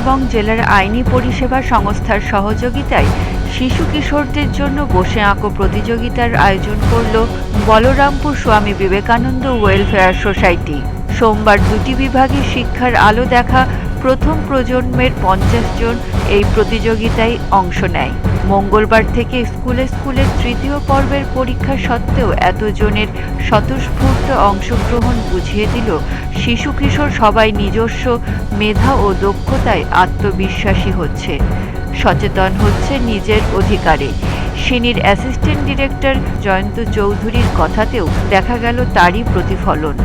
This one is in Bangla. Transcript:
এবং জেলার আইনি পরিষেবা সংস্থার সহযোগিতায় শিশু কিশোরদের জন্য বসে আঁকো প্রতিযোগিতার আয়োজন করল বলরামপুর স্বামী বিবেকানন্দ ওয়েলফেয়ার সোসাইটি। সোমবার দুটি বিভাগে শিক্ষার আলো দেখা প্রথম প্রজন্মের পঞ্চাশ জন এই প্রতিযোগিতায় অংশ নেয়। মঙ্গলবার থেকে স্কুলে স্কুলে তৃতীয় পর্বের পরীক্ষা সত্ত্বেও এতজনের স্বতঃস্ফূর্ত অংশগ্রহণ বুঝিয়ে দিল শিশু কিশোর সবাই নিজস্ব মেধা ও দক্ষতায় আত্মবিশ্বাসী হচ্ছে। সচেতন হচ্ছে নিজের অধিকারে। সিনির অ্যাসিস্ট্যান্ট ডিরেক্টর জয়ন্ত চৌধুরীর কথাতেও দেখা গেল তারই প্রতিফলন।